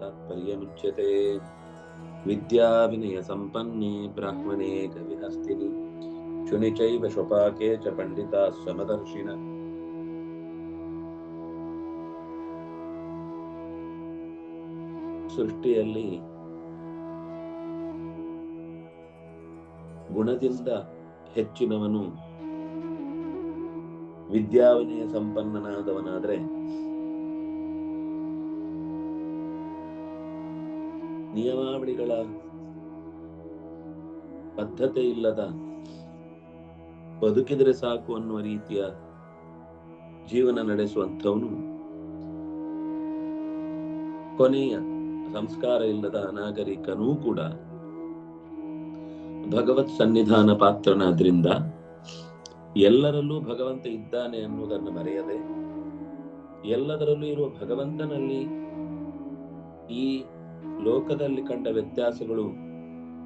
तात्पर्यमुच्यते विद्याविनयसम्पन्ने ब्राह्मणे कविहस्तिनि शुनि चैव स्वपाके च पण्डिताः समदर्शिन ಸೃಷ್ಟಿಯಲ್ಲಿ ಗುಣದಿಂದ ಹೆಚ್ಚಿನವನು ವಿದ್ಯಾವಿನಯ ಸಂಪನ್ನನಾದವನಾದ್ರೆ ನಿಯಮಾವಳಿಗಳ ಬದ್ಧತೆ ಇಲ್ಲದ ಬದುಕಿದರೆ ಸಾಕು ಅನ್ನುವ ರೀತಿಯ ಜೀವನ ನಡೆಸುವಂಥವನು ಕೊನೆಯ ಸಂಸ್ಕಾರ ಇಲ್ಲದ ನಾಗರಿಕನೂ ಕೂಡ ಭಗವತ್ ಸನ್ನಿಧಾನ ಪಾತ್ರನಾದ್ರಿಂದ ಎಲ್ಲರಲ್ಲೂ ಭಗವಂತ ಇದ್ದಾನೆ ಅನ್ನುವುದನ್ನು ಮರೆಯದೆ ಎಲ್ಲದರಲ್ಲೂ ಇರುವ ಭಗವಂತನಲ್ಲಿ ಈ ಲೋಕದಲ್ಲಿ ಕಂಡ ವ್ಯತ್ಯಾಸಗಳು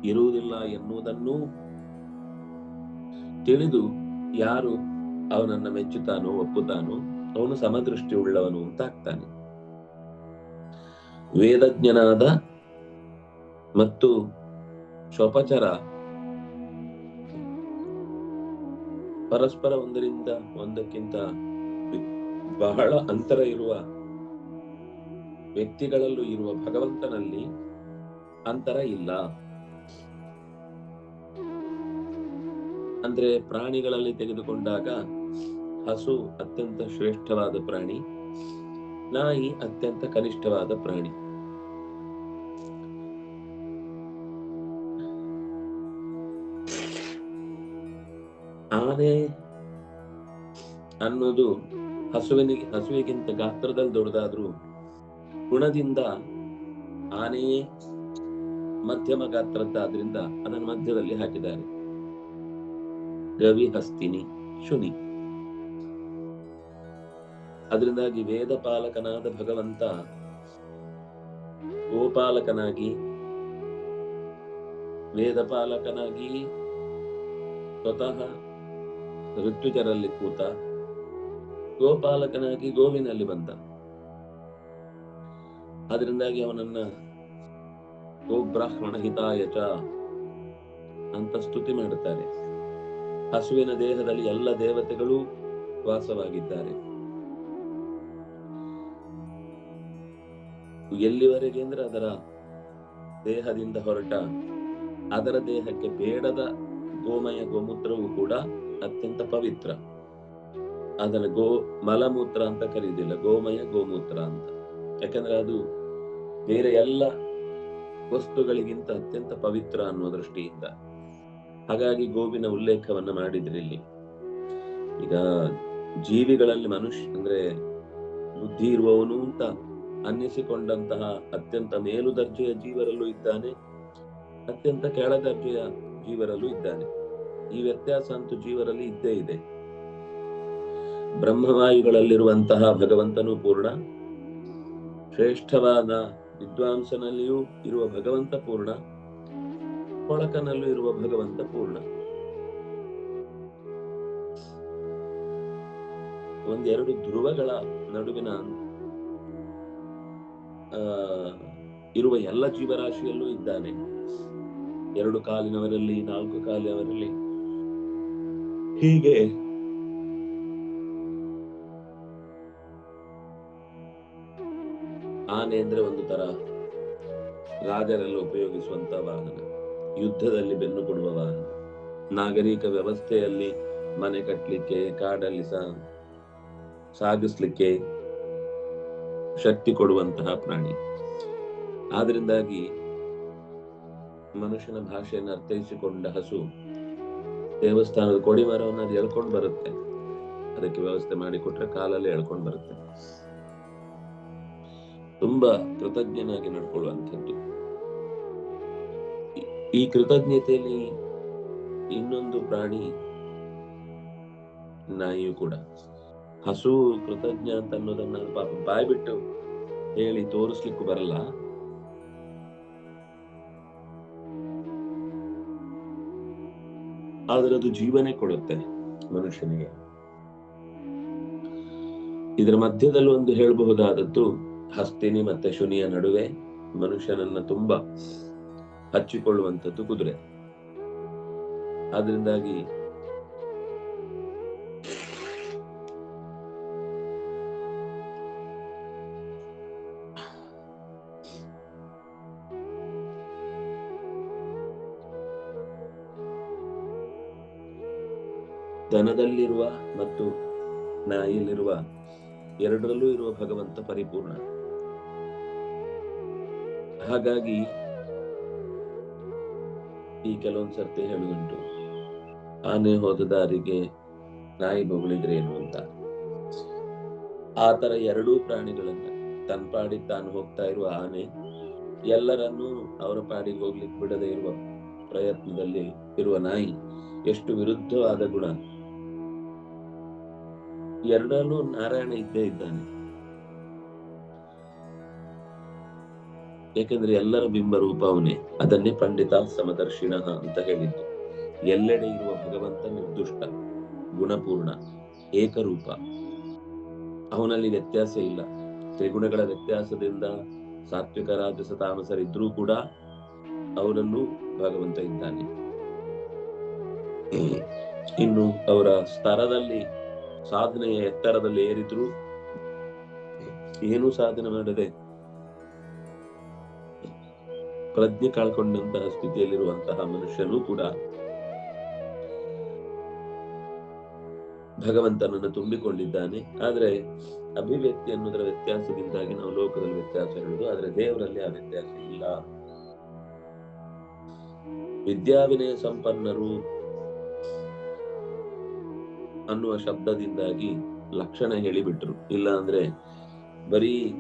ಇರುವುದಿಲ್ಲ ಎನ್ನುವುದನ್ನು ತಿಳಿದು ಯಾರು ಅವನನ್ನ ಮೆಚ್ಚುತ್ತಾನೋ, ಒಪ್ಪುತ್ತಾನೋ, ಅವನು ಸಮದೃಷ್ಟಿ ಉಳ್ಳವನು ಅಂತ ಆಗ್ತಾನೆ. ವೇದಜ್ಞನಾದ ಮತ್ತು ಶೋಪಚರ ಪರಸ್ಪರ ಒಂದರಿಂದ ಒಂದಕ್ಕಿಂತ ಬಹಳ ಅಂತರ ಇರುವ ವ್ಯಕ್ತಿಗಳಲ್ಲೂ ಇರುವ ಭಗವಂತನಲ್ಲಿ ಅಂತರ ಇಲ್ಲ. ಅಂದ್ರೆ ಪ್ರಾಣಿಗಳಲ್ಲಿ ತೆಗೆದುಕೊಂಡಾಗ ಹಸು ಅತ್ಯಂತ ಶ್ರೇಷ್ಠವಾದ ಪ್ರಾಣಿ, ನಾಯಿ ಅತ್ಯಂತ ಕನಿಷ್ಠವಾದ ಪ್ರಾಣಿ. ಆನೆ ಅನ್ನೋದು ಹಸುವಿನ ಹಸುವಿಗಿಂತ ಗಾತ್ರದಲ್ಲಿ ದೊಡ್ಡದಾದ್ರೂ ಗುಣದಿಂದ ಆನೆಯೇ ಮಧ್ಯಮ ಗಾತ್ರದ್ದಾದ್ರಿಂದ ಅದನ್ನು ಮಧ್ಯದಲ್ಲಿ ಹಾಕಿದ್ದಾರೆ. ಗವಿ ಹಸ್ತಿನಿ ಶುನಿ. ಅದರಿಂದಾಗಿ ವೇದ ಪಾಲಕನಾದ ಭಗವಂತ ಗೋಪಾಲಕನಾಗಿ, ವೇದ ಪಾಲಕನಾಗಿ ಸ್ವತಃ ಋತ್ವಿಜರಲ್ಲಿ ಕೂತ ಗೋಪಾಲಕನಾಗಿ ಗೋವಿನಲ್ಲಿ ಬಂದ. ಅದರಿಂದಾಗಿ ಅವನನ್ನ ಗೋಬ್ರಾಹ್ಮಣ ಹಿತಾಯಚ ಅಂತ ಸ್ತುತಿ ಮಾಡುತ್ತಾರೆ. ಹಸುವಿನ ದೇಹದಲ್ಲಿ ಎಲ್ಲ ದೇವತೆಗಳು ವಾಸವಾಗಿದ್ದಾರೆ. ಎಲ್ಲಿವರೆಗೆ ಅಂದ್ರೆ ಅದರ ದೇಹದಿಂದ ಹೊರಟ ಅದರ ದೇಹಕ್ಕೆ ಬೇಡದ ಗೋಮಯ ಗೋಮೂತ್ರವು ಕೂಡ ಅತ್ಯಂತ ಪವಿತ್ರ. ಅದನ್ನ ಗೋ ಮಲಮೂತ್ರ ಅಂತ ಕರೀದಿಲ್ಲ ಗೋಮಯ ಗೋಮೂತ್ರ ಅಂತ. ಯಾಕಂದ್ರೆ ಅದು ಬೇರೆ ಎಲ್ಲ ವಸ್ತುಗಳಿಗಿಂತ ಅತ್ಯಂತ ಪವಿತ್ರ ಅನ್ನುವ ದೃಷ್ಟಿಯಿಂದ. ಹಾಗಾಗಿ ಗೋವಿನ ಉಲ್ಲೇಖವನ್ನ ಮಾಡಿದ್ರಿ ಇಲ್ಲಿ. ಈಗ ಜೀವಿಗಳಲ್ಲಿ ಮನುಷ್ಯ ಅಂದ್ರೆ ಬುದ್ಧಿ ಇರುವವನು ಅಂತ ಅನ್ನಿಸಿಕೊಂಡಂತಹ ಅತ್ಯಂತ ಮೇಲು ದರ್ಜೆಯ ಜೀವರಲ್ಲೂ ಇದ್ದಾನೆ, ಅತ್ಯಂತ ಕೆಳ ದರ್ಜೆಯ ಜೀವರಲ್ಲೂ ಇದ್ದಾನೆ. ಈ ವ್ಯತ್ಯಾಸ ಅಂತೂ ಜೀವರಲ್ಲಿ ಇದ್ದೇ ಇದೆ. ಬ್ರಹ್ಮವಾಯುಗಳಲ್ಲಿರುವಂತಹ ಭಗವಂತನು ಪೂರ್ಣ ಶ್ರೇಷ್ಠವಾದ ವಿದ್ವಾಂಸನಲ್ಲಿಯೂ ಇರುವ ಭಗವಂತ ಪೂರ್ಣ ಕೊಳಕನಲ್ಲೂ ಇರುವ ಭಗವಂತ ಪೂರ್ಣ ಒಂದೆರಡು ಧ್ರುವಗಳ ನಡುವಿನ ಇರುವ ಎಲ್ಲ ಜೀವರಾಶಿಯಲ್ಲೂ ಇದ್ದಾನೆ. ಎರಡು ಕಾಲಿನವರಲ್ಲಿ, ನಾಲ್ಕು ಕಾಲಿನವರಲ್ಲಿ. ಹೀಗೆ ಆನೆ ಅಂದ್ರೆ ಒಂದು ತರ ರಾಜರೆಲ್ಲ ಉಪಯೋಗಿಸುವಂತ ವಾಹನ. ಯುದ್ಧದಲ್ಲಿ ಬೆನ್ನು ಕೊಡುವ ವಾಹನ. ನಾಗರಿಕ ವ್ಯವಸ್ಥೆಯಲ್ಲಿ ಮನೆ ಕಟ್ಟಲಿಕ್ಕೆ ಕಾಡಲ್ಲಿ ಸಹ ಸಾಗಿಸ್ಲಿಕ್ಕೆ ಶಕ್ತಿ ಕೊಡುವಂತಹ ಪ್ರಾಣಿ. ಆದ್ರಿಂದಾಗಿ ಮನುಷ್ಯನ ಭಾಷೆಯನ್ನು ಅರ್ಥೈಸಿಕೊಂಡ ಹಸು ದೇವಸ್ಥಾನದ ಕೊಡಿ ಮರವನ್ನು ಅದು ಎಳ್ಕೊಂಡು ಬರುತ್ತೆ. ಅದಕ್ಕೆ ವ್ಯವಸ್ಥೆ ಮಾಡಿಕೊಟ್ರೆ ಕಾಲಲ್ಲಿ ಎಳ್ಕೊಂಡು ಬರುತ್ತೆ. ತುಂಬಾ ಕೃತಜ್ಞನಾಗಿ ನಡ್ಕೊಳ್ಳುವಂಥದ್ದು. ಈ- ಕೃತಜ್ಞತೆಯಲ್ಲಿ ಇನ್ನೊಂದು ಪ್ರಾಣಿ ನಾಯಿಯು ಕೂಡ. ಹಸು ಕೃತಜ್ಞ ಅಂತ ಅನ್ನೋದನ್ನ ಪಾಪ ಬಾಯ್ ಬಿಟ್ಟು ಹೇಳಿ ತೋರಿಸ್ಲಿಕ್ಕೂ ಬರಲ್ಲ. ಆದ್ರೆ ಅದು ಜೀವನೇ ಕೊಡುತ್ತೆ ಮನುಷ್ಯನಿಗೆ. ಇದರ ಮಧ್ಯದಲ್ಲಿ ಒಂದು ಹೇಳಬಹುದಾದದ್ದು ಹಸ್ತಿನಿ ಮತ್ತೆ ಶುನಿಯ ನಡುವೆ ಮನುಷ್ಯನನ್ನ ತುಂಬಾ ಹಚ್ಚಿಕೊಳ್ಳುವಂಥದ್ದು ಕುದುರೆ. ಆದ್ರಿಂದಾಗಿ ದನದಲ್ಲಿರುವ ಮತ್ತು ನಾಯಿಯಲ್ಲಿರುವ ಎರಡರಲ್ಲೂ ಇರುವ ಭಗವಂತ ಪರಿಪೂರ್ಣ. ಹಾಗಾಗಿ ಈ ಕೆಲವೊಂದ್ಸರ್ತಿ ಸರ್ತಿ ಆನೆ ಹೋದ ದಾರಿಗೆ ನಾಯಿ ಬೊಗಳಿದ್ರೆ ಏನು ಅಂತ. ಆತರ ತರ ಎರಡೂ ಪ್ರಾಣಿಗಳನ್ನ ತನ್ನ ಪಾಡಿಗೆ ತಾನು ಹೋಗ್ತಾ ಇರುವ ಆನೆ, ಎಲ್ಲರನ್ನೂ ಅವರ ಪಾಡಿಗೆ ಹೋಗ್ಲಿಕ್ಕೆ ಬಿಡದೆ ಇರುವ ಪ್ರಯತ್ನದಲ್ಲಿ ಇರುವ ನಾಯಿ ಎಷ್ಟು ವಿರುದ್ಧವಾದ ಗುಣ. ಎರಡರಲ್ಲೂ ನಾರಾಯಣ ಇದ್ದೇ ಇದ್ದಾನೆ. ಏಕೆಂದ್ರೆ ಎಲ್ಲರ ಬಿಂಬ ರೂಪ ಅವನೇ ಅದನ್ನೇ ಪಂಡಿತ ಸಮದರ್ಶಿಣ ಅಂತ ಹೇಳಿದ್ದು. ಎಲ್ಲೆಡೆ ಇರುವ ಭಗವಂತ ನಿರ್ದುಷ್ಟ, ಗುಣಪೂರ್ಣ, ಏಕರೂಪ. ಅವನಲ್ಲಿ ವ್ಯತ್ಯಾಸ ಇಲ್ಲ. ತ್ರಿಗುಣಗಳ ವ್ಯತ್ಯಾಸದಿಂದ ಸಾತ್ವಿಕ, ರಾಜಸ, ತಾಮಸರಿದ್ರೂ ಕೂಡ ಅವರಲ್ಲೂ ಭಗವಂತ ಇದ್ದಾನೆ. ಇನ್ನು ಅವರ ಸ್ತರದಲ್ಲಿ, ಸಾಧನೆಯ ಎತ್ತರದಲ್ಲಿ ಏರಿದ್ರು ಏನೂ ಸಾಧನೆ ಮಾಡದೆ ಪ್ರಜ್ಞೆ ಕಳ್ಕೊಂಡಂತಹ ಸ್ಥಿತಿಯಲ್ಲಿರುವಂತಹ ಮನುಷ್ಯನು ಕೂಡ ಭಗವಂತನನ್ನು ತುಂಬಿಕೊಂಡಿದ್ದಾನೆ. ಆದ್ರೆ ಅಭಿವ್ಯಕ್ತಿ ಅನ್ನೋದರ ವ್ಯತ್ಯಾಸದಿಂದಾಗಿ ನಾವು ಲೋಕದಲ್ಲಿ ವ್ಯತ್ಯಾಸ ಹೇಳುದು ಆದ್ರೆ ದೇವರಲ್ಲಿ ಆ ವ್ಯತ್ಯಾಸ ಇಲ್ಲ. ವಿದ್ಯಾವಿನಯ ಸಂಪನ್ನರು ಅನ್ನುವ ಶಬ್ದದಿಂದಾಗಿ ಲಕ್ಷಣ ಹೇಳಿಬಿಟ್ರು. ಇಲ್ಲ ಅಂದ್ರೆ ಬರೀ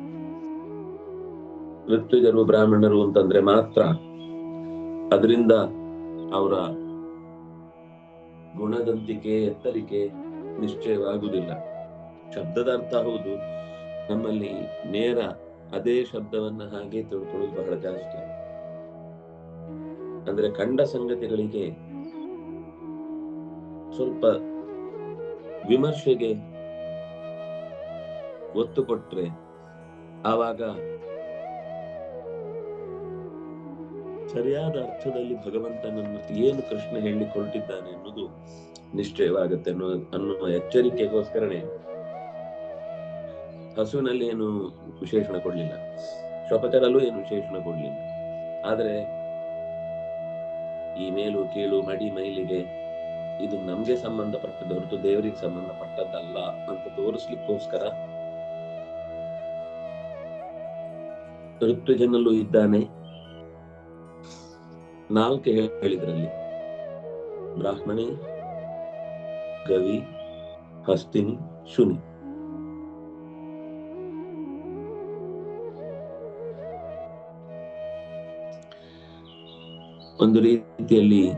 ಋತ್ವಿಜರು, ಬ್ರಾಹ್ಮಣರು ಅಂತಂದ್ರೆ ಮಾತ್ರ ಅದರಿಂದ ಅವರ ಗುಣದಂತಿಕೆ, ಎತ್ತರಿಕೆ ನಿಶ್ಚಯವಾಗುವುದಿಲ್ಲ. ಶಬ್ದದ ಅರ್ಥ ಹೌದು. ನಮ್ಮಲ್ಲಿ ನೇರ ಅದೇ ಶಬ್ದವನ್ನ ಹಾಗೆ ತಿಳ್ಕೊಳ್ಳೋದು ಬಹಳ ಜಾಸ್ತಿ. ಅಂದ್ರೆ ಕಂಡ ಸಂಗತಿಗಳಿಗೆ ಸ್ವಲ್ಪ ವಿಮರ್ಶೆಗೆ ಒತ್ತು ಕೊಟ್ರೆ ಆವಾಗ ಸರಿಯಾದ ಅರ್ಥದಲ್ಲಿ ಭಗವಂತನನ್ನು ಏನು ಕೃಷ್ಣ ಹೇಳಿಕೊಳ್ತಿದ್ದಾನೆ ಅನ್ನೋದು ನಿಶ್ಚಯವಾಗುತ್ತೆ ಅನ್ನೋ ಅನ್ನುವ ಎಚ್ಚರಿಕೆಗೋಸ್ಕರನೇ. ಹಸುವಿನಲ್ಲಿ ಏನು ವಿಶೇಷಣ ಕೊಡ್ಲಿಲ್ಲ. ಶಪಥರಲ್ಲೂ ಏನು ವಿಶೇಷಣ ಕೊಡ್ಲಿಲ್ಲ. ಆದ್ರೆ ಈ ಮೇಲು ಕೀಳು ಮಡಿ ಮೈಲಿಗೆ ಇದು ನಮ್ಗೆ ಸಂಬಂಧಪಟ್ಟದ್ದು ಹೊರತು ದೇವರಿಗೆ ಸಂಬಂಧಪಟ್ಟದ್ದಲ್ಲ ಅಂತ ತೋರಿಸ್ಲಿಕ್ಕೋಸ್ಕರ ಋತುಜನಲ್ಲೂ ಇದ್ದಾನೆ. ನಾಲ್ಕು ಹೇಳಿದ್ರಲ್ಲಿ. ಬ್ರಾಹ್ಮಣಿ, ಗವಿ, ಹಸ್ತಿನಿ, ಶುನಿ. ಒಂದು ರೀತಿಯಲ್ಲಿ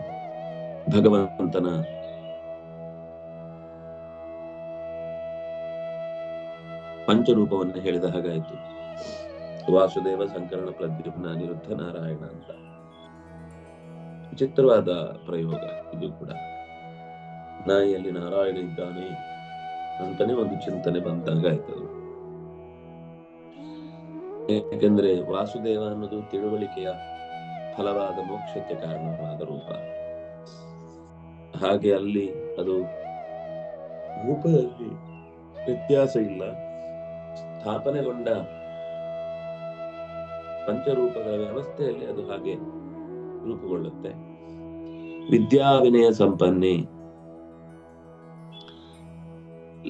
ಭಗವಂತನ ಪಂಚರೂಪವನ್ನು ಹೇಳಿದ ಹಾಗಾಯಿತು. ವಾಸುದೇವ ಸಂಕರಣ ಪ್ರದ್ಯುಮ್ನ ಅನಿರುದ್ಧ ನಾರಾಯಣ ಅಂತ. ವಿಚಿತ್ರವಾದ ಪ್ರಯೋಗ ಇದು ಕೂಡ. ನಾಯಿಯಲ್ಲಿ ನಾರಾಯಣ ಇದ್ದಾನೆ ಅಂತಾನೆ ಒಂದು ಚಿಂತನೆ ಬಂದಾಗ ಆಯ್ತದು ಯಾಕೆಂದ್ರೆ ವಾಸುದೇವ ಅನ್ನೋದು ತಿಳುವಳಿಕೆಯ ಫಲವಾದ ಮೋಕ್ಷಕ್ಕೆ ಕಾರಣವಾದ ರೂಪ. ಹಾಗೆ ಅಲ್ಲಿ ಅದು ರೂಪದಲ್ಲಿ ವ್ಯತ್ಯಾಸ ಇಲ್ಲ. ಸ್ಥಾಪನೆಗೊಂಡ ಪಂಚರೂಪಗಳ ವ್ಯವಸ್ಥೆಯಲ್ಲಿ ಅದು ಹಾಗೆ ರೂಪುಗೊಳ್ಳುತ್ತೆ. ವಿದ್ಯಾವಿನಯ ಸಂಪನ್ನೆ.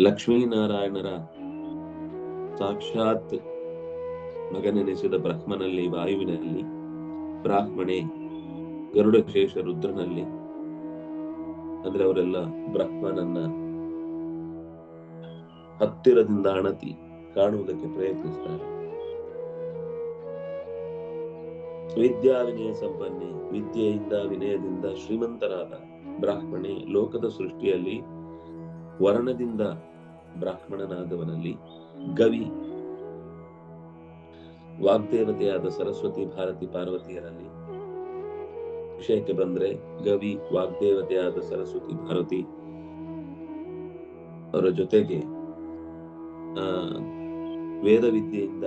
ಲಕ್ಷ್ಮೀನಾರಾಯಣರ ಸಾಕ್ಷಾತ್ ಮಗನೆನಿಸಿದ ಬ್ರಹ್ಮನಲ್ಲಿ, ವಾಯುವಿನಲ್ಲಿ, ಬ್ರಾಹ್ಮಣೆ, ಗರುಡಶೇಷ, ರುದ್ರನಲ್ಲಿ. ಅಂದ್ರೆ ಅವರೆಲ್ಲ ಬ್ರಹ್ಮನನ್ನ ಹತ್ತಿರದಿಂದ ಅಣತಿ ಕಾಣುವುದಕ್ಕೆ ಪ್ರಯತ್ನಿಸ್ತಾರೆ. ವಿದ್ಯಾವಿನಯ ಸಂಪನ್ನೆ, ವಿದ್ಯೆಯಿಂದ, ವಿನಯದಿಂದ ಶ್ರೀಮಂತರಾದ ಬ್ರಾಹ್ಮಣೆ ಲೋಕದ ಸೃಷ್ಟಿಯಲ್ಲಿ ವರ್ಣದಿಂದ ಬ್ರಾಹ್ಮಣನಾದವನಲ್ಲಿ ಗವಿ, ವಾಗ್ದೇವತೆಯಾದ ಸರಸ್ವತಿ ಭಾರತಿ ಪಾರ್ವತಿಯರಲ್ಲಿ ವಿಷಯಕ್ಕೆ ಬಂದ್ರೆ ಗವಿ, ವಾಗ್ದೇವತೆಯಾದ ಸರಸ್ವತಿ ಭಾರತಿ ಅವರ ಜೊತೆಗೆ, ಆ ವೇದ ವಿದ್ಯೆಯಿಂದ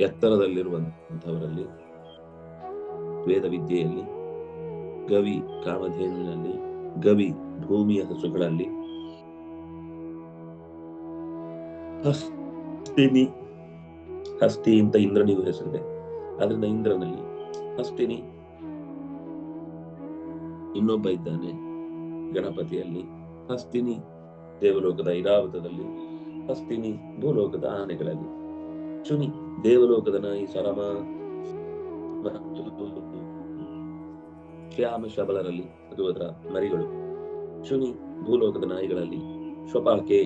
ಆ, ಎತ್ತರದಲ್ಲಿರುವಂತಹವರಲ್ಲಿ ವೇದ ವಿದ್ಯೆಯಲ್ಲಿ ಗವಿ ಕಾಮಧೇನುವಿನಲ್ಲಿ ಗವಿ ಭೂಮಿಯ ಹಸುಗಳಲ್ಲಿ. ಹಸ್ತಿನಿ ಹಸ್ತಿ ಅಂತ ಇಂದ್ರನಿಗೂ ಹೆಸರಿದೆ. ಅದರಿಂದ ಇಂದ್ರನಲ್ಲಿ ಹಸ್ತಿನಿ. ಇನ್ನೊಬ್ಬ ಇದ್ದಾನೆ ಗಣಪತಿಯಲ್ಲಿ ಹಸ್ತಿನಿ ದೇವಲೋಕದ ಐರಾವತದಲ್ಲಿ ಹಸ್ತಿನಿ ಭೂಲೋಕದ ಆನೆಗಳಲ್ಲಿ. ಶುನಿ. ದೇವಲೋಕದ ನಾಯಿ ಸರಮ ಮತ್ತು ಶ್ಯಾಮ ಶಬಲರಲ್ಲಿ ಅದು ಅದರ ಮರಿಗಳು. ಶುನಿ ಭೂಲೋಕದ ನಾಯಿಗಳಲ್ಲಿ ಶ್ವಪಾಕೆ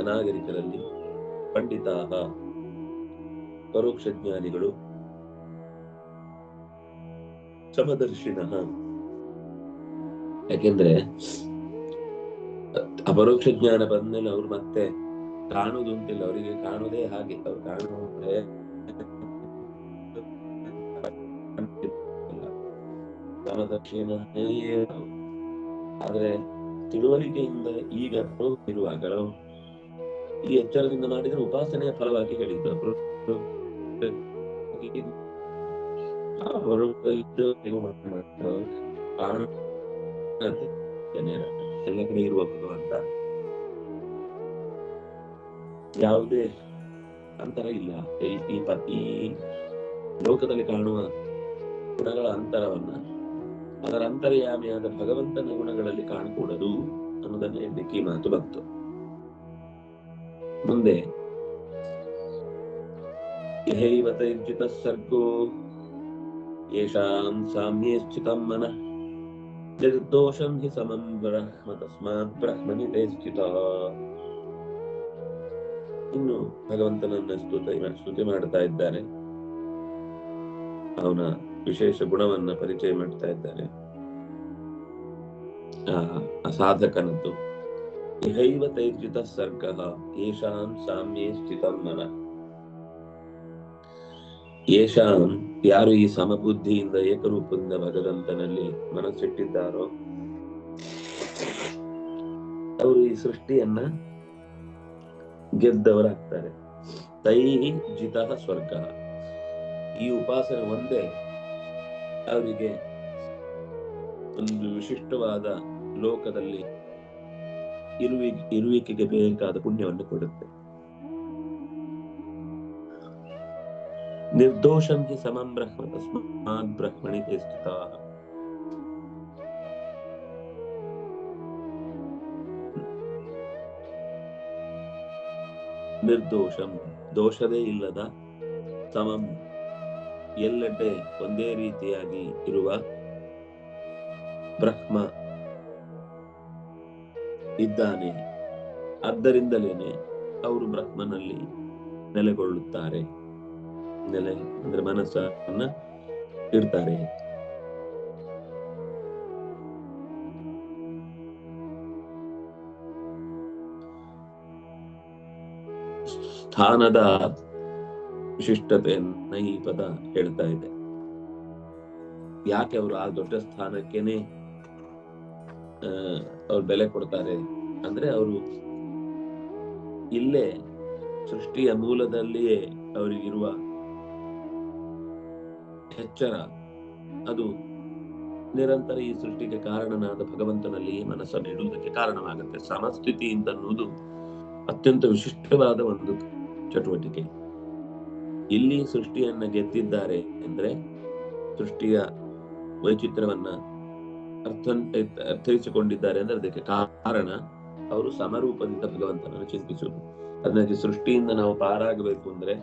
ಅನಾಗರಿಕರಲ್ಲಿ ಪಂಡಿತಾಹ ಪರೋಕ್ಷ ಜ್ಞಾನಿಗಳು ಸಮದರ್ಶಿನ. ಯಾಕೆಂದ್ರೆ ಅಪರೋಕ್ಷ ಜ್ಞಾನ ಬಂದ್ಮೇಲೆ ಅವ್ರು ಮತ್ತೆ ಕಾಣುದು ಅಂತಿಲ್ಲ ಅವರಿಗೆ ಕಾಣುವುದೇ ಹಾಗೆ, ಅವ್ರು ಕಾಣುವ ಆದ್ರೆ ತಿಳುವಳಿಕೆಯಿಂದ ಈಗ ಇರುವಾಗ ಈ ಎಚ್ಚರದಿಂದ ಮಾಡಿದ್ರೆ ಉಪಾಸನೆಯ ಫಲವಾಗಿ ಹೇಳಿದ್ರು. ಎಲ್ಲ ಕಡೆ ಇರುವ ಭಗವಂತ. ಯಾವುದೇ ಅಂತರ ಇಲ್ಲ. ಈ- ಈ ಲೋಕದಲ್ಲಿ ಕಾಣುವ ಗುಣಗಳ ಅಂತರವನ್ನ ಅದರ ಅಂತರ್ಯಾಮಿಯಾದ ಭಗವಂತನ ಗುಣಗಳಲ್ಲಿ ಕಾಣಕೂಡದು ಅನ್ನೋದನ್ನ ಹೇಳಲಿಕ್ಕೆ ಈ ಮಾತು ಬಂತು. ಮುಂದೆ ಯಹೈವತೈರ್ಜಿತ ಸರ್ಗೋ ಯೇಷಾಂ ಸಾಮ್ಯೇ ಮನ ನಿರ್ದೋಷಂ ಹಿ ಸಮಂ ಬ್ರಹ್ಮ ತಸ್ಮಾತ್ ಬ್ರಹ್ಮನಿ ತೇ ಸ್ಥಿತ ಇನ್ನು ಭಗವಂತನನ್ನ ಸ್ತುತಿ ಸ್ತುತಿ ಮಾಡ್ತಾ ಇದ್ದಾರೆ. ಅವನ ವಿಶೇಷ ಗುಣವನ್ನ ಪರಿಚಯ ಮಾಡ್ತಾ ಇದ್ದಾರೆ. ಸಾಧಕನದ್ದು. ಇಹೈವ ತೈರ್ಜಿತ ಸರ್ಗ ಯೇಷಾಂ ಸಾಮ್ಯೇ ಸ್ಥಿತಂ ಮನ ಯಾರು ಈ ಸಮಬುದ್ಧಿಯಿಂದ ಏಕರೂಪದಿಂದ ಭಗವಂತನಲ್ಲಿ ಮನಸ್ಸಿಟ್ಟಿದ್ದಾರೋ, ಅವರು ಈ ಸೃಷ್ಟಿಯನ್ನ ಗೆದ್ದವರಾಗ್ತಾರೆ. ತೈಹಿ ಜಿತ ಸ್ವರ್ಗ. ಈ ಉಪಾಸನೆ ಒಂದೇ ಅವರಿಗೆ ಒಂದು ವಿಶಿಷ್ಟವಾದ ಲೋಕದಲ್ಲಿ ಇರುವಿ, ಇರುವಿಕೆಗೆ ಬೇಕಾದ ಪುಣ್ಯವನ್ನು ಕೊಡುತ್ತೆ. ನಿರ್ದೋಷಂ ಹಿ ಸಮಂ ಬ್ರಹ್ಮ ತಸ್ಮಾತ್ ಬ್ರಹ್ಮಣಿ ಸ್ಥಿತಾಃ. ನಿರ್ದೋಷಂ. ದೋಷವೇ ಇಲ್ಲದ ಸಮಂ. ಎಲ್ಲೆಡೆ ಒಂದೇ ರೀತಿಯಾಗಿ ಇರುವ ಬ್ರಹ್ಮ ಇದ್ದಾನೆ. ಆದ್ದರಿಂದಲೇನೆ ಅವರು ಬ್ರಹ್ಮನಲ್ಲಿ ನೆಲೆಗೊಳ್ಳುತ್ತಾರೆ. ನೆಲೆ ಅಂದ್ರೆ ಮನಸ್ಸನ್ನ ಇಡ್ತಾರೆ. ಸ್ಥಾನದ ವಿಶಿಷ್ಟತೆಯನ್ನ ಈ ಪದ ಹೇಳ್ತಾ ಇದೆ. ಯಾಕೆ ಅವರು ಆ ದೊಡ್ಡ ಸ್ಥಾನಕ್ಕೇನೆ ಅವ್ರು ಬೆಲೆ ಕೊಡ್ತಾರೆ ಅಂದ್ರೆ ಅವರು ಇಲ್ಲೇ ಸೃಷ್ಟಿಯ ಮೂಲದಲ್ಲಿಯೇ ಅವರಿಗಿರುವ ಎಚ್ಚರ. ಅದು ನಿರಂತರ ಈ ಸೃಷ್ಟಿಗೆ ಕಾರಣನಾದ ಭಗವಂತನಲ್ಲಿ ಮನಸ್ಸನ್ನು ಇಡುವುದಕ್ಕೆ ಕಾರಣವಾಗುತ್ತೆ. ಸಮಸ್ಥಿತಿ ಅಂತ ಅನ್ನುವುದು ಅತ್ಯಂತ ವಿಶಿಷ್ಟವಾದ ಒಂದು ಚಟುವಟಿಕೆ. ಇಲ್ಲಿ ಸೃಷ್ಟಿಯನ್ನ ಗೆದ್ದಿದ್ದಾರೆ ಅಂದ್ರೆ ಸೃಷ್ಟಿಯ ವೈಚಿತ್ರವನ್ನ ಅರ್ಥ, ಅರ್ಥೈಸಿಕೊಂಡಿದ್ದಾರೆ ಅಂದ್ರೆ ಅದಕ್ಕೆ ಕಾರಣ ಅವರು ಸಮರೂಪದಿಂದ ಭಗವಂತನನ್ನು ಚಿಂತಿಸುವುದು. ಅದಕ್ಕೆ ಸೃಷ್ಟಿಯಿಂದ ನಾವು ಪಾರಾಗಬೇಕು ಅಂದ್ರೆ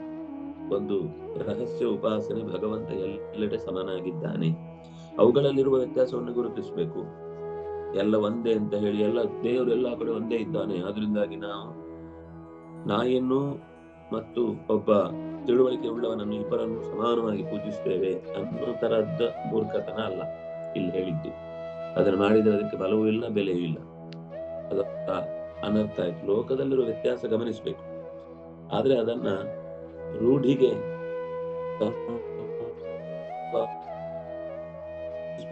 ಒಂದು ರಹಸ್ಯ ಉಪಾಸನೆ ಭಗವಂತ ಎಲ್ಲೆಡೆ ಸಮನಾಗಿದ್ದಾನೆ. ಅವುಗಳಲ್ಲಿರುವ ವ್ಯತ್ಯಾಸವನ್ನು ಗುರುತಿಸಬೇಕು. ಎಲ್ಲ ಒಂದೇ ಅಂತ ಹೇಳಿ ಎಲ್ಲ ದೇವರು ಎಲ್ಲ ಕಡೆ ಒಂದೇ ಇದ್ದಾನೆ. ಅದರಿಂದಾಗಿ ನಾವು ನಾಯಿಯನ್ನು ಮತ್ತು ಒಬ್ಬ ತಿಳುವಳಿಕೆ ಉಳ್ಳವನನ್ನು ಇಬ್ಬರನ್ನು ಸಮಾನವಾಗಿ ಪೂಜಿಸುತ್ತೇವೆ ಅನ್ನೋ ತರಹದ ಮೂರ್ಖತನ ಅಲ್ಲ. ಇಲ್ಲಿ ಹೇಳಿದ್ದು. ಅದನ್ನು ಮಾಡಿದರೆ ಅದಕ್ಕೆ ಬಲವೂ ಇಲ್ಲ, ಬೆಲೆಯೂ ಇಲ್ಲ. ಅದ ಅನರ್ಥ ಆಯ್ತು. ಲೋಕದಲ್ಲಿರುವ ವ್ಯತ್ಯಾಸ ಗಮನಿಸಬೇಕು. ಆದ್ರೆ ಅದನ್ನ ರೂಢಿಗೆ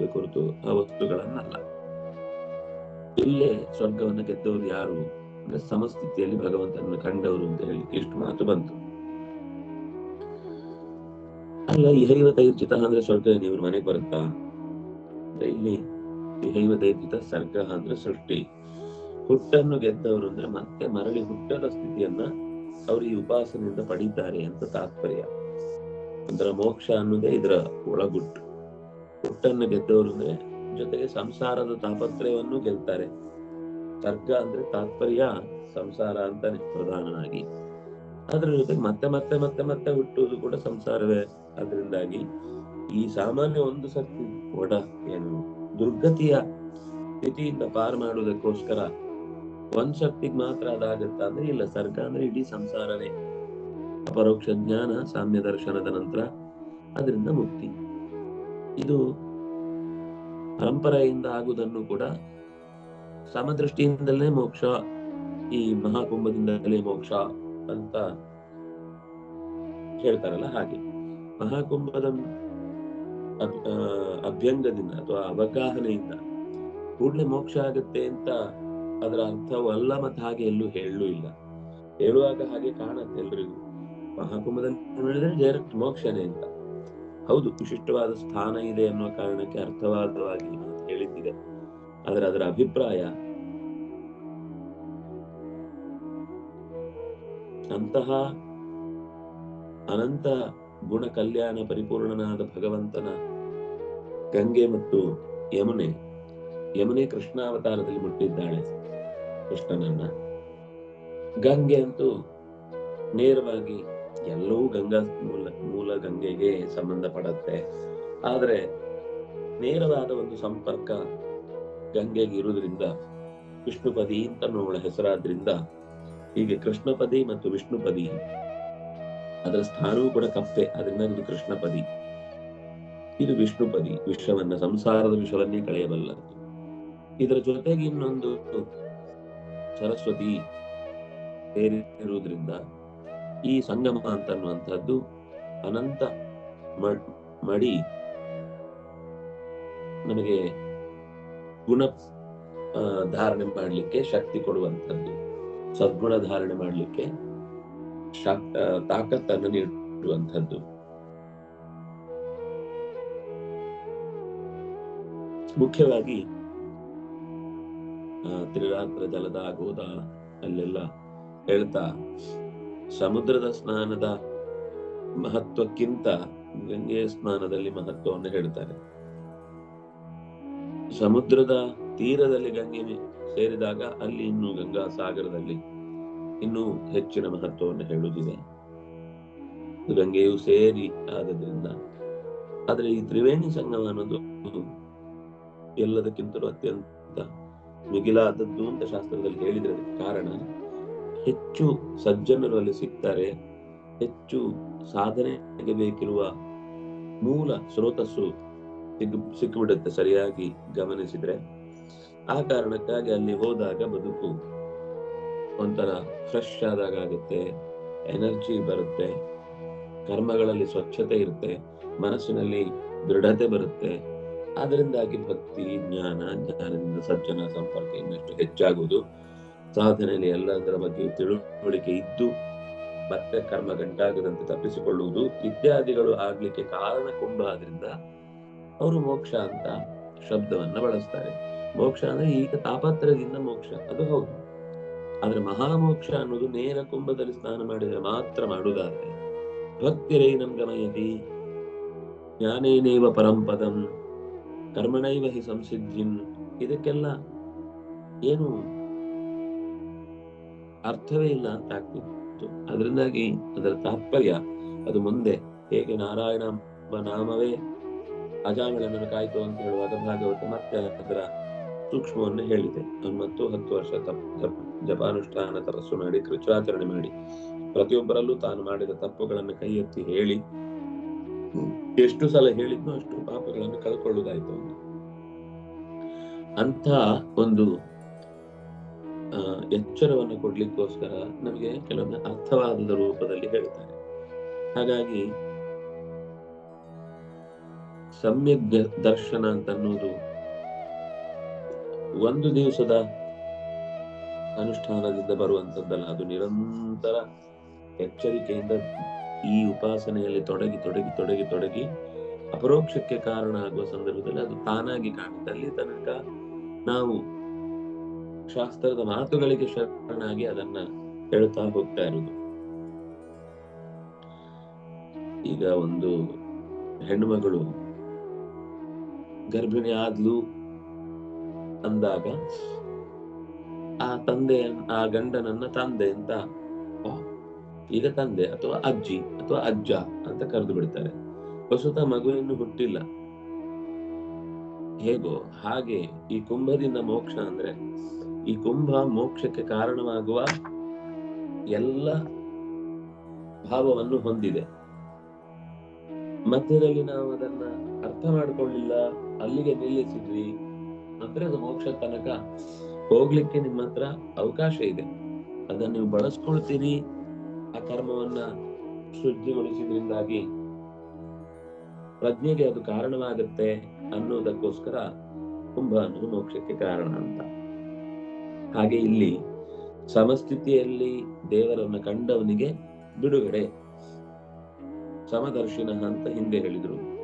ಹೊರತು ಆ ವಸ್ತುಗಳನ್ನಲ್ಲ. ಇಲ್ಲೇ ಸ್ವರ್ಗವನ್ನು ಗೆದ್ದವರು ಯಾರು? ಸಮಸ್ಥಿತಿಯಲ್ಲಿ ಭಗವಂತನನ್ನು ಕಂಡವರು ಅಂತ ಹೇಳಿ ಇಷ್ಟು ಮಾತು ಬಂತು. ಅಲ್ಲ, ಇಹೈವ ದೈರ್ಜಿತ ಅಂದ್ರೆ ಸ್ವರ್ಗ ಇವ್ರ ಮನೆಗೆ ಬರುತ್ತಾ? ಇಲ್ಲಿ ಇಹೈವ ದೈರ್ಚಿತ ಸರ್ಗ ಅಂದ್ರೆ ಸೃಷ್ಟಿ. ಹುಟ್ಟನ್ನು ಗೆದ್ದವರು ಅಂದ್ರೆ ಮತ್ತೆ ಮರಳಿ ಹುಟ್ಟದ ಸ್ಥಿತಿಯನ್ನ ಅವರು ಈ ಉಪಾಸನೆಯಿಂದ ಪಡೀತಾರೆ ಅಂತ ತಾತ್ಪರ್ಯ. ಅಂದ್ರೆ ಮೋಕ್ಷ ಅನ್ನೋದೇ ಇದರ ಒಳಗುಟ್ಟು. ಹುಟ್ಟನ್ನು ಗೆದ್ದವರು ಅಂದ್ರೆ ಜೊತೆಗೆ ಸಂಸಾರದ ತಾಪತ್ರಯವನ್ನು ಗೆಲ್ತಾರೆ. ಸರ್ಗ ಅಂದ್ರೆ ತಾತ್ಪರ್ಯ, ಸಂಸಾರ ಅಂತಾನೆ ಪ್ರಧಾನವಾಗಿ. ಅದ್ರ ಜೊತೆಗೆ ಮತ್ತೆ ಮತ್ತೆ ಮತ್ತೆ ಮತ್ತೆ ಹುಟ್ಟುವುದು ಕೂಡ ಸಂಸಾರವೇ. ಅದರಿಂದಾಗಿ ಈ ಸಾಮಾನ್ಯ ಒಂದು ಶಕ್ತಿ ಒಡ ಏನು, ದುರ್ಗತಿಯ ಸ್ಥಿತಿಯಿಂದ ಪಾರು ಮಾಡುವುದಕ್ಕೋಸ್ಕರ ಒಂದ್ ಶಕ್ತಿಗೆ ಮಾತ್ರ ಅದಾಗತ್ತ ಅಂದ್ರೆ ಇಲ್ಲ, ಸರ್ಗ ಅಂದ್ರೆ ಇಡೀ ಸಂಸಾರವೇ. ಅಪರೋಕ್ಷ ಜ್ಞಾನ, ಸಾಮ್ಯ ದರ್ಶನದ ನಂತರ ಅದರಿಂದ ಮುಕ್ತಿ. ಇದು ಪರಂಪರೆಯಿಂದ ಆಗುವುದನ್ನು ಕೂಡ ಸಮದೃಷ್ಟಿಯಿಂದಲೇ ಮೋಕ್ಷ, ಈ ಮಹಾಕುಂಭದಿಂದಲೇ ಮೋಕ್ಷ ಅಂತ ಹೇಳ್ತಾರಲ್ಲ ಹಾಗೆ. ಮಹಾಕುಂಭದ ಅಭ್ಯಂಗದಿಂದ ಅಥವಾ ಅವಗಾಹನೆಯಿಂದ ಕೂಡಲೇ ಮೋಕ್ಷ ಆಗುತ್ತೆ ಅಂತ ಅದರ ಅರ್ಥವು ಅಲ್ಲ ಮತ್ತೆ ಹಾಗೆ ಎಲ್ಲೂ ಹೇಳಲೂ ಇಲ್ಲ. ಹೇಳುವಾಗ ಹಾಗೆ ಕಾಣತ್ತೆ ಎಲ್ರಿಗೂ. ಮಹಾಕುಂಭದಲ್ಲಿ ಡೈರೆಕ್ಟ್ ಮೋಕ್ಷನೇ ಅಂತ. ಹೌದು, ವಿಶಿಷ್ಟವಾದ ಸ್ಥಾನ ಇದೆ ಅನ್ನೋ ಕಾರಣಕ್ಕೆ ಅರ್ಥವಾದವಾಗಿ ಹೇಳಿದ್ದಿದೆ ಆದರೆ ಅದರ ಅಭಿಪ್ರಾಯ ಅಂತಹ ಅನಂತ ಗುಣ ಕಲ್ಯಾಣ ಪರಿಪೂರ್ಣನಾದ ಭಗವಂತನ ಗಂಗೆ ಮತ್ತು ಯಮುನೆ ಯಮುನೆ ಕೃಷ್ಣಾವತಾರದಲ್ಲಿ ಮುಟ್ಟಿದ್ದಾಳೆ ಕೃಷ್ಣನನ್ನ. ಗಂಗೆ ಅಂತೂ ನೇರವಾಗಿ ಎಲ್ಲವೂ ಗಂಗಾ ಮೂಲ ಮೂಲ ಗಂಗೆಗೆ ಸಂಬಂಧಪಡುತ್ತೆ. ಆದ್ರೆ ನೇರವಾದ ಒಂದು ಸಂಪರ್ಕ ಗಂಗೆಗೆ ಇರುವುದರಿಂದ, ವಿಷ್ಣುಪದಿ ಅಂತ ಅವಳ ಹೆಸರಾದ್ರಿಂದ ಹೀಗೆ ಕೃಷ್ಣಪದಿ ಮತ್ತು ವಿಷ್ಣುಪದಿ. ಅದರ ಸ್ಥಾನವೂ ಕೂಡ ಕಪ್ಪೆ, ಅದರಿಂದ ಇದು ಕೃಷ್ಣಪದಿ. ಇದು ವಿಷ್ಣುಪದಿ, ವಿಶ್ವವನ್ನ, ಸಂಸಾರದ ವಿಷವನ್ನೇ ಕಳೆಯಬಲ್ಲ ಇದರ ಜೊತೆಗೆ ಇನ್ನೊಂದು ಸರಸ್ವತಿ ಸೇರಿರುವುದರಿಂದ ಈ ಸಂಗಮ ಅಂತ ಅನ್ನುವಂಥದ್ದು ಅನಂತ ಮಡಿ. ನಮಗೆ ಗುಣ ಧಾರಣೆ ಮಾಡಲಿಕ್ಕೆ ಶಕ್ತಿ ಕೊಡುವಂಥದ್ದು. ಸದ್ಗುಣ ಧಾರಣೆ ಮಾಡಲಿಕ್ಕೆ ತಾಕತ್ತನ್ನು ನೀಡುವಂಥದ್ದು. ಮುಖ್ಯವಾಗಿ ತ್ರಿರಾತ್ರ ಜಲದ ಗೋದ ಅಲ್ಲೆಲ್ಲ ಹೇಳ್ತಾ, ಸಮುದ್ರದ ಸ್ನಾನದ ಮಹತ್ವಕ್ಕಿಂತ ಗಂಗೆಯ ಸ್ನಾನದಲ್ಲಿ ಮಹತ್ವವನ್ನು ಹೇಳ್ತಾರೆ. ಸಮುದ್ರದ ತೀರದಲ್ಲಿ ಗಂಗೆ ಸೇರಿದಾಗ ಅಲ್ಲಿ ಇನ್ನು ಗಂಗಾ ಸಾಗರದಲ್ಲಿ ಇನ್ನೂ ಹೆಚ್ಚಿನ ಮಹತ್ವವನ್ನು ಹೇಳುವುದಿದೆ. ಗಂಗೆಯು ಸೇರಿ ಆದ್ದರಿಂದ ಆದರೆ ಈ ತ್ರಿವೇಣಿ ಸಂಗಮ ಅನ್ನೋದು ಎಲ್ಲದಕ್ಕಿಂತಲೂ ಅತ್ಯಂತ ಮಿಗಿಲಾದದ್ದು ಅಂತ ಶಾಸ್ತ್ರದಲ್ಲಿ ಹೇಳಿದ್ರೆ ಕಾರಣ, ಹೆಚ್ಚು ಸಜ್ಜನರು ಅಲ್ಲಿ ಸಿಗ್ತಾರೆ ಹೆಚ್ಚು ಸಾಧನೆಗೆ ಬೇಕಿರುವ ಮೂಲ ಸ್ರೋತಸ್ಸು ಸಿಗ್ ಸಿಕ್ಕಿಬಿಡುತ್ತೆ ಸರಿಯಾಗಿ ಗಮನಿಸಿದ್ರೆ. ಆ ಕಾರಣಕ್ಕಾಗಿ ಅಲ್ಲಿ ಹೋದಾಗ ಬದುಕು ಒಂಥರ ಫ್ರೆಶ್ ಆದಾಗ ಆಗುತ್ತೆ ಎನರ್ಜಿ ಬರುತ್ತೆ, ಕರ್ಮಗಳಲ್ಲಿ ಸ್ವಚ್ಛತೆ ಇರುತ್ತೆ, ಮನಸ್ಸಿನಲ್ಲಿ ದೃಢತೆ ಬರುತ್ತೆ. ಅದರಿಂದಾಗಿ ಭಕ್ತಿ, ಜ್ಞಾನ, ಜ್ಞಾನದಿಂದ ಸಜ್ಜನ ಸಂಪರ್ಕ ಇನ್ನಷ್ಟು ಹೆಚ್ಚಾಗುವುದು. ಸಾಧನೆಯಲ್ಲಿ ಎಲ್ಲದರ ಬಗ್ಗೆ ತಿಳುವಳಿಕೆ ಇದ್ದು, ಮತ್ತೆ ಕರ್ಮ ಗಂಟಾಗದಂತೆ ತಪ್ಪಿಸಿಕೊಳ್ಳುವುದು ಇತ್ಯಾದಿಗಳು ಆಗ್ಲಿಕ್ಕೆ ಕಾರಣ ಕುಂಭ ಆದ್ರಿಂದ ಅವರು ಮೋಕ್ಷ ಅಂತ ಶಬ್ದವನ್ನ ಬಳಸ್ತಾರೆ. ಮೋಕ್ಷ ಅಂದ್ರೆ ಈಗ ತಾಪತ್ರದಿಂದ ಮೋಕ್ಷ. ಅದು ಹೌದು. ಆದ್ರೆ ಮಹಾಮೋಕ್ಷ ಅನ್ನೋದು ನೇರ ಕುಂಭದಲ್ಲಿ ಸ್ನಾನ ಮಾಡಿದ್ರೆ ಮಾತ್ರ ಮಾಡುವುದಾದ್ರೆ ನಮ್ ಗಮಯತಿ, ಜ್ಞಾನೇನೇವ ಪರಂಪದಂ ಕರ್ಮಣೈವ ಹಿ ಸಂಸಿದ್ಧಿಂ. ಇದಕ್ಕೆಲ್ಲ ಏನು ಅರ್ಥವೇ ಇಲ್ಲ ಅಂತ ಆಗ್ತಿತ್ತು. ಅದರಿಂದಾಗಿ ಅದರ ತಾತ್ಪರ್ಯ ಅದು ಮುಂದೆ. ಹೇಗೆ ನಾರಾಯಣ ನಾಮವೇ ಅಜಾಮಿಳನನ್ನು ಕಾಯ್ತು ಅಂತ ಹೇಳುವಾಗ ಭಾಗವತ ಮತ್ತೆ ಅದರ ಸೂಕ್ಷ್ಮವನ್ನು ಹೇಳಿದೆ. ಮತ್ತು ಹತ್ತು ವರ್ಷ ತಪ್ಪು ಜಪ ಜಪಾನುಷ್ಠಾನ ತಪಸ್ಸು ಮಾಡಿ ಕೃಚಾಚರಣೆ ಮಾಡಿ. ಪ್ರತಿಯೊಬ್ಬರಲ್ಲೂ ತಾನು ಮಾಡಿದ ತಪ್ಪುಗಳನ್ನು ಕೈ ಎತ್ತಿ ಹೇಳಿ. ಎಷ್ಟು ಸಲ ಹೇಳಿದ್ನೋ ಅಷ್ಟು ಪಾಪಗಳನ್ನು ಕಳ್ಕೊಳ್ಳುವುದಾಯ್ತು ಅಂತ ಒಂದು ಎಚ್ಚರವನ್ನು ಕೊಡ್ಲಿಕ್ಕೋಸ್ಕರ ನಮಗೆ ಕೆಲವೊಮ್ಮೆ ಅರ್ಥವಾದದ ರೂಪದಲ್ಲಿ ಹೇಳ್ತಾರೆ. ಹಾಗಾಗಿ ಸಮ್ಯಕ್ ದರ್ಶನ ಅಂತ ಅನ್ನೋದು ಒಂದು ದಿವಸದ ಅನುಷ್ಠಾನದಿಂದ ಬರುವಂತದ್ದಲ್ಲ. ಅದು ನಿರಂತರ ಎಚ್ಚರಿಕೆಯಿಂದ ಈ ಉಪಾಸನೆಯಲ್ಲಿ ತೊಡಗಿ ತೊಡಗಿ ತೊಡಗಿ ತೊಡಗಿ ಅಪರೋಕ್ಷಕ್ಕೆ ಕಾರಣ ಆಗುವ ಸಂದರ್ಭದಲ್ಲಿ ಅದು ತಾನಾಗಿ ಕಾಣುತ್ತೆ ಅಲ್ಲಿ ತನಕ ನಾವು ಶಾಸ್ತ್ರದ ಮಾತುಗಳಿಗೆ ಶರಣಾಗಿ ಅದನ್ನ ಹೇಳ್ತಾ ಹೋಗ್ತಾ ಇರುವುದು. ಈಗ ಒಂದು ಹೆಣ್ಣುಮಗಳು ಗರ್ಭಿಣಿ ಆದ್ಲು ಅಂದಾಗ, ಆ ತಂದೆ, ಆ ಗಂಡನನ್ನ ತಂದೆ ಅಂತ ಈಗ ತಂದೆ ಅಥವಾ ಅಜ್ಜಿ ಅಥವಾ ಅಜ್ಜ ಅಂತ ಕರೆದು ಬಿಡ್ತಾರೆ. ಪ್ರಸ್ತುತ ಮಗು ಇನ್ನು ಹುಟ್ಟಿಲ್ಲ. ಹೇಗೋ, ಹಾಗೆ ಈ ಕುಂಭದಿಂದ ಮೋಕ್ಷ ಅಂದ್ರೆ, ಈ ಕುಂಭ ಮೋಕ್ಷಕ್ಕೆ ಕಾರಣವಾಗುವ ಎಲ್ಲ ಭಾವವನ್ನು ಹೊಂದಿದೆ. ಮಧ್ಯದಲ್ಲಿ ನಾವು ಅದನ್ನ ಅರ್ಥ ಮಾಡ್ಕೊಳ್ಳಿಲ್ಲ ಅಲ್ಲಿಗೆ ನಿಲ್ಲಿಸಿದ್ವಿ ಅಂದ್ರೆ ಅದು ಮೋಕ್ಷ ತನಕ ಹೋಗ್ಲಿಕ್ಕೆ ನಿಮ್ಮ ಹತ್ರ ಅವಕಾಶ ಇದೆ. ಅದನ್ನ ನೀವು ಬಳಸ್ಕೊಳ್ತೀರಿ ಆ ಕರ್ಮವನ್ನ ಶುದ್ಧಿಗೊಳಿಸಿದ್ರಿಂದಾಗಿ ಪ್ರಜ್ಞೆಗೆ ಅದು ಕಾರಣವಾಗುತ್ತೆ ಅನ್ನೋದಕ್ಕೋಸ್ಕರ ಕುಂಭ ಅನ್ನೋದು ಮೋಕ್ಷಕ್ಕೆ ಕಾರಣ ಅಂತ. ಹಾಗೆ ಇಲ್ಲಿ ಸಮಸ್ಥಿತಿಯಲ್ಲಿ ದೇವರನ್ನ ಕಂಡವನಿಗೆ ಬಿಡುಗಡೆ. ಸಮದರ್ಶಿನ ಅಂತ ಹಿಂದೆ ಹೇಳಿದ್ರು.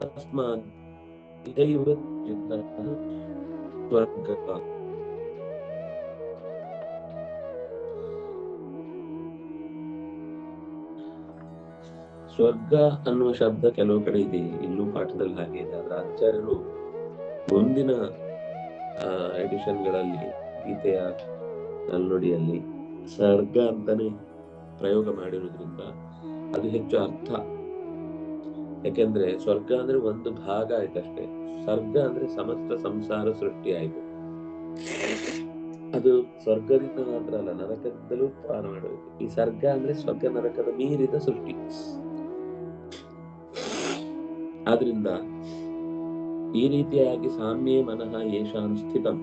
ತಸ್ಮಾತ್ ಸ್ವರ್ಗ ಸ್ವರ್ಗ ಅನ್ನುವ ಶಬ್ದ ಕೆಲವು ಕಡೆ ಇದೆ. ಇಲ್ಲೂ ಪಾಠದಲ್ಲಿ ಹಾಗೆ ಇದೆ. ಆದ್ರೆ ಆಚಾರ್ಯರು ಮುಂದಿನ ಎಡಿಷನ್ಗಳಲ್ಲಿ ಗೀತೆಯ ನಲ್ನುಡಿಯಲ್ಲಿ ಸ್ವರ್ಗ ಅಂತಾನೆ ಪ್ರಯೋಗ ಮಾಡಿರೋದ್ರಿಂದ ಅದು ಹೆಚ್ಚು ಅರ್ಥ ಯಾಕೆಂದ್ರೆ ಸ್ವರ್ಗ ಅಂದ್ರೆ ಒಂದು ಭಾಗ ಆಯ್ತಷ್ಟೇ. ಸ್ವರ್ಗ ಅಂದ್ರೆ ಸಮಸ್ತ ಸಂಸಾರ ಸೃಷ್ಟಿ ಆಯ್ತು. ಅದು ಸ್ವರ್ಗದಿಂದ ಮಾತ್ರ ಅಲ್ಲ, ನರಕದಿಂದಲೂ ಪಾರ ಮಾಡಬೇಕು ಈ ಸ್ವರ್ಗ ಅಂದ್ರೆ ಸ್ವರ್ಗ ನರಕದ ಮೀರಿದ ಸೃಷ್ಟಿ. ಆದ್ರಿಂದ ಈ ರೀತಿಯಾಗಿ ಸಾಮ್ಯ ಮನಃ ಯೇಷಾಂ ಸ್ಥಿತಂ.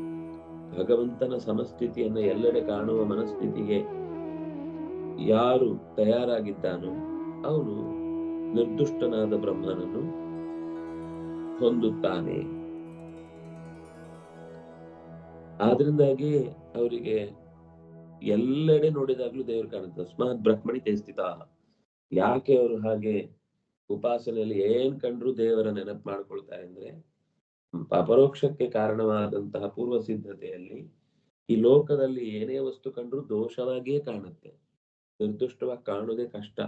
ಭಗವಂತನ ಸಮಸ್ಥಿತಿಯನ್ನ ಎಲ್ಲೆಡೆ ಕಾಣುವ ಮನಸ್ಥಿತಿಗೆ ಯಾರು ತಯಾರಾಗಿದ್ದಾನೋ ಅವನು ನಿರ್ದುಷ್ಟನಾದ ಬ್ರಹ್ಮನನ್ನು ಹೊಂದುತ್ತಾನೆ. ಆದ್ರಿಂದಾಗಿ ಅವರಿಗೆ ಎಲ್ಲೆಡೆ ನೋಡಿದಾಗ್ಲೂ ದೇವರು ಕಾಣುತ್ತೆ. ಅಸ್ಮಾತ್ ಬ್ರಹ್ಮಣಿ ತೇಸ್ತಿತ ಯಾಕೆ ಅವರು ಹಾಗೆ ಉಪಾಸನೆಯಲ್ಲಿ ಏನ್ ಕಂಡ್ರು ದೇವರ ನೆನಪು ಮಾಡ್ಕೊಳ್ತಾರೆ ಅಂದ್ರೆ, ಅಪರೋಕ್ಷಕ್ಕೆ ಕಾರಣವಾದಂತಹ ಪೂರ್ವ ಸಿದ್ಧತೆಯಲ್ಲಿ ಈ ಲೋಕದಲ್ಲಿ ಏನೇ ವಸ್ತು ಕಂಡ್ರು ದೋಷವಾಗಿಯೇ ಕಾಣುತ್ತೆ. ನಿರ್ದುಷ್ಟವಾಗಿ ಕಾಣುವುದೇ ಕಷ್ಟ.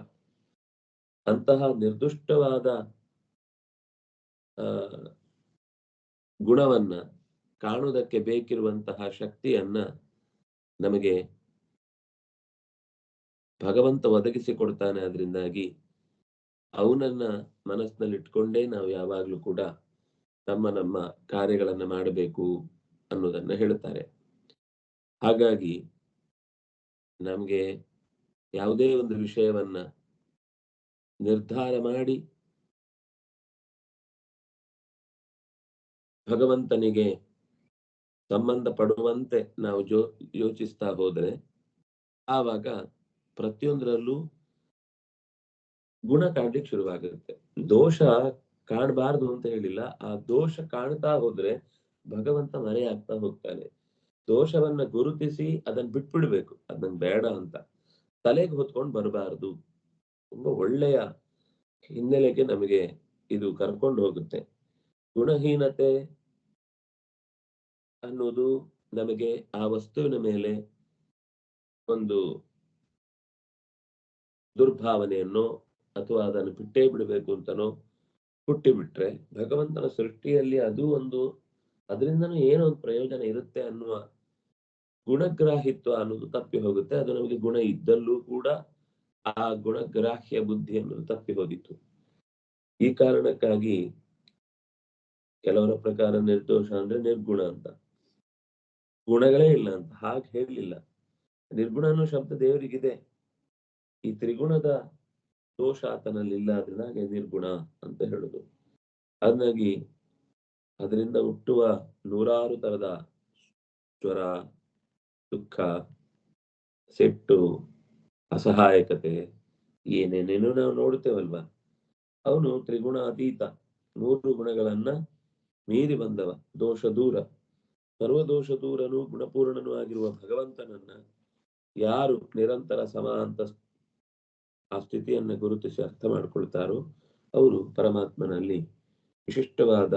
ಅಂತಹ ನಿರ್ದುಷ್ಟವಾದ ಗುಣವನ್ನ ಕಾಣುವುದಕ್ಕೆ ಬೇಕಿರುವಂತಹ ಶಕ್ತಿಯನ್ನ ನಮಗೆ ಭಗವಂತ ಒದಗಿಸಿಕೊಡ್ತಾನೆ ಅದರಿಂದಾಗಿ ಅವನನ್ನ ಮನಸ್ಸಿನಲ್ಲಿ ಇಟ್ಕೊಂಡೇ ನಾವು ಯಾವಾಗ್ಲೂ ಕೂಡ ನಮ್ಮ ನಮ್ಮ ಕಾರ್ಯಗಳನ್ನ ಮಾಡಬೇಕು ಅನ್ನೋದನ್ನ ಹೇಳ್ತಾರೆ. ಹಾಗಾಗಿ ನಮ್ಗೆ ಯಾವುದೇ ಒಂದು ವಿಷಯವನ್ನ ನಿರ್ಧಾರ ಮಾಡಿ ಭಗವಂತನಿಗೆ ಸಂಬಂಧ ಪಡುವಂತೆ ನಾವು ಜೋ, ಯೋಚಿಸ್ತಾ ಹೋದರೆ ಆವಾಗ ಪ್ರತಿಯೊಂದರಲ್ಲೂ ಗುಣ ಕಾಣ್ಲಿಕ್ಕೆ ಶುರುವಾಗುತ್ತೆ. ದೋಷ ಕಾಣಬಾರ್ದು ಅಂತ ಹೇಳಿಲ್ಲ. ಆ ದೋಷ ಕಾಣ್ತಾ ಹೋದ್ರೆ ಭಗವಂತ ಮರೆಯಾಗ್ತಾ ಹೋಗ್ತಾನೆ. ದೋಷವನ್ನ ಗುರುತಿಸಿ ಅದನ್ನ ಬಿಟ್ಬಿಡ್ಬೇಕು. ಅದ್ ನಂಗೆ ಬೇಡ ಅಂತ. ತಲೆಗೆ ಹೊತ್ಕೊಂಡು ಬರಬಾರದು. ತುಂಬಾ ಒಳ್ಳೆಯ ಹಿನ್ನೆಲೆಗೆ ನಮಗೆ ಇದು ಕರ್ಕೊಂಡು ಹೋಗುತ್ತೆ. ಗುಣಹೀನತೆ ಅನ್ನೋದು ನಮಗೆ ಆ ವಸ್ತುವಿನ ಮೇಲೆ ಒಂದು ದುರ್ಭಾವನೆಯನ್ನು ಅಥವಾ ಅದನ್ನು ಬಿಟ್ಟೇ ಬಿಡಬೇಕು ಅಂತನೋ ಹುಟ್ಟಿಬಿಟ್ರೆ ಭಗವಂತನ ಸೃಷ್ಟಿಯಲ್ಲಿ ಅದು ಒಂದು ಅದರಿಂದನೂ ಏನೋ ಒಂದು ಪ್ರಯೋಜನ ಇರುತ್ತೆ ಅನ್ನುವ ಗುಣಗ್ರಾಹಿತ್ವ ಅನ್ನೋದು ತಪ್ಪಿ ಹೋಗುತ್ತೆ. ಅದು ನಮಗೆ ಗುಣ ಇದ್ದಲ್ಲೂ ಕೂಡ ಆ ಗುಣಗ್ರಾಹ್ಯ ಬುದ್ಧಿ ಅನ್ನೋದು ತಪ್ಪಿ ಹೋಗಿತ್ತು. ಈ ಕಾರಣಕ್ಕಾಗಿ ಕೆಲವರ ಪ್ರಕಾರ ನಿರ್ದೋಷ ಅಂದ್ರೆ ನಿರ್ಗುಣ ಅಂತ. ಗುಣಗಳೇ ಇಲ್ಲ ಅಂತ, ಹಾಗೆ ಹೇಳಲಿಲ್ಲ ನಿರ್ಗುಣ ಅನ್ನೋ ಶಬ್ದ ದೇವರಿಗಿದೆ. ಈ ತ್ರಿಗುಣದ ದೋಷ ಆತನಲ್ಲಿ ಅದನ್ನ ಹಾಗೆ ನಿರ್ಗುಣ ಅಂತ ಹೇಳುದು. ಹಾಗಾಗಿ ಅದರಿಂದ ಹುಟ್ಟುವ ನೂರಾರು ತರದ ಜ್ವರ, ದುಃಖ, ಸಿಟ್ಟು ಅಸಹಾಯಕತೆ ಏನೇನೇನು ನಾವು ನೋಡುತ್ತೇವಲ್ವಾ? ಅವನು ತ್ರಿಗುಣ ಅತೀತ ಮೂರು ಗುಣಗಳನ್ನ ಮೀರಿ ಬಂದವ, ದೋಷ ದೂರ. ಸರ್ವದೋಷ ದೂರನು ಗುಣಪೂರ್ಣನೂ ಆಗಿರುವ ಭಗವಂತನನ್ನ ಯಾರು ನಿರಂತರ ಸಮ ಅಂತ ಆ ಸ್ಥಿತಿಯನ್ನ ಗುರುತಿಸಿ ಅರ್ಥ ಮಾಡ್ಕೊಳ್ತಾರೋ ಅವರು ಪರಮಾತ್ಮನಲ್ಲಿ ವಿಶಿಷ್ಟವಾದ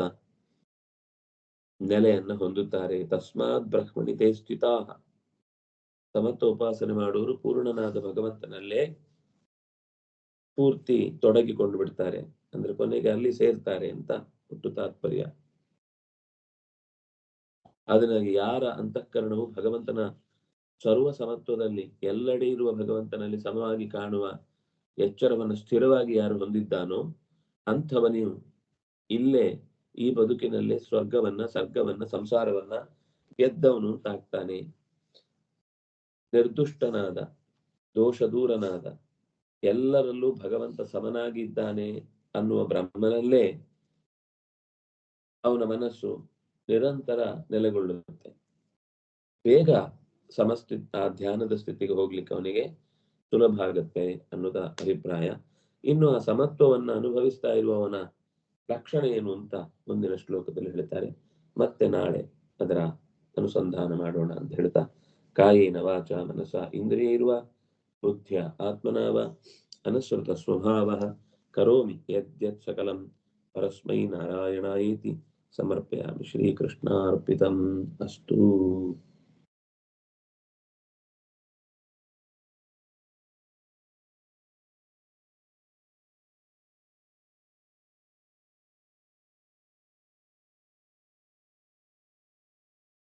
ನೆಲೆಯನ್ನ ಹೊಂದುತ್ತಾರೆ. ತಸ್ಮಾತ್ ಬ್ರಹ್ಮಣಿತೆ ಸ್ಥಿತಾ ಸಮತ್ವ ಉಪಾಸನೆ ಮಾಡುವರು ಪೂರ್ಣನಾದ ಭಗವಂತನಲ್ಲೇ ಪೂರ್ತಿ ತೊಡಗಿಕೊಂಡು ಬಿಡ್ತಾರೆ. ಅಂದ್ರೆ ಕೊನೆಗೆ ಅಲ್ಲಿ ಸೇರ್ತಾರೆ ಅಂತ ಒಟ್ಟು ತಾತ್ಪರ್ಯ. ಅದನ್ನಾಗಿ ಯಾರ ಅಂತಃಕರಣವು ಭಗವಂತನ ಸರ್ವ ಸಮತ್ವದಲ್ಲಿ ಎಲ್ಲೆಡೆ ಇರುವ ಭಗವಂತನಲ್ಲಿ ಸಮವಾಗಿ ಕಾಣುವ ಎಚ್ಚರವನ್ನು ಸ್ಥಿರವಾಗಿ ಯಾರು ಹೊಂದಿದ್ದಾನೋ ಅಂಥವನಿಯು ಇಲ್ಲೇ ಈ ಬದುಕಿನಲ್ಲೇ ಸ್ವರ್ಗವನ್ನ, ಸರ್ಗವನ್ನ, ಸಂಸಾರವನ್ನ ಗೆದ್ದವನು ತಾಗ್ತಾನೆ ನಿರ್ದುಷ್ಟನಾದ ದೋಷ ದೂರನಾದ ಎಲ್ಲರಲ್ಲೂ ಭಗವಂತ ಸಮನಾಗಿದ್ದಾನೆ ಅನ್ನುವ ಬ್ರಹ್ಮನಲ್ಲೇ ಅವನ ಮನಸ್ಸು ನಿರಂತರ ನೆಲೆಗೊಳ್ಳುತ್ತೆ. ಬೇಗ ಸಮಸ್ಥಿ ಆ ಧ್ಯಾನದ ಸ್ಥಿತಿಗೆ ಹೋಗ್ಲಿಕ್ಕೆ ಅವನಿಗೆ ಸುಲಭ ಆಗತ್ತೆ ಅನ್ನೋದ ಅಭಿಪ್ರಾಯ. ಇನ್ನು ಆ ಸಮತ್ವವನ್ನು ಅನುಭವಿಸ್ತಾ ಇರುವವನ ಲಕ್ಷಣ ಏನು ಅಂತ ಮುಂದಿನ ಶ್ಲೋಕದಲ್ಲಿ ಹೇಳ್ತಾರೆ. ಮತ್ತೆ ನಾಳೆ ಅದರ ಅನುಸಂಧಾನ ಮಾಡೋಣ ಅಂತ ಹೇಳ್ತಾ ಕಾಯೇನ ವಾಚ ಮನಸ ಇಂದ್ರಿಯ ಇರುವ, ಬುದ್ಧಿಯ ಆತ್ಮನಾವ ಅನಸ್ವೃತ ಸ್ವಭಾವ, ಕರೋಮಿ ಯದ್ಯತ್ ಸಕಲಂ, ಪರಸ್ಮೈ ನಾರಾಯಣಾಯೇತಿ, ಸಮರ್ಪಯಾಮಿ ಶ್ರೀಕೃಷ್ಣಾರ್ಪಿತಂ. ಅಸ್ತು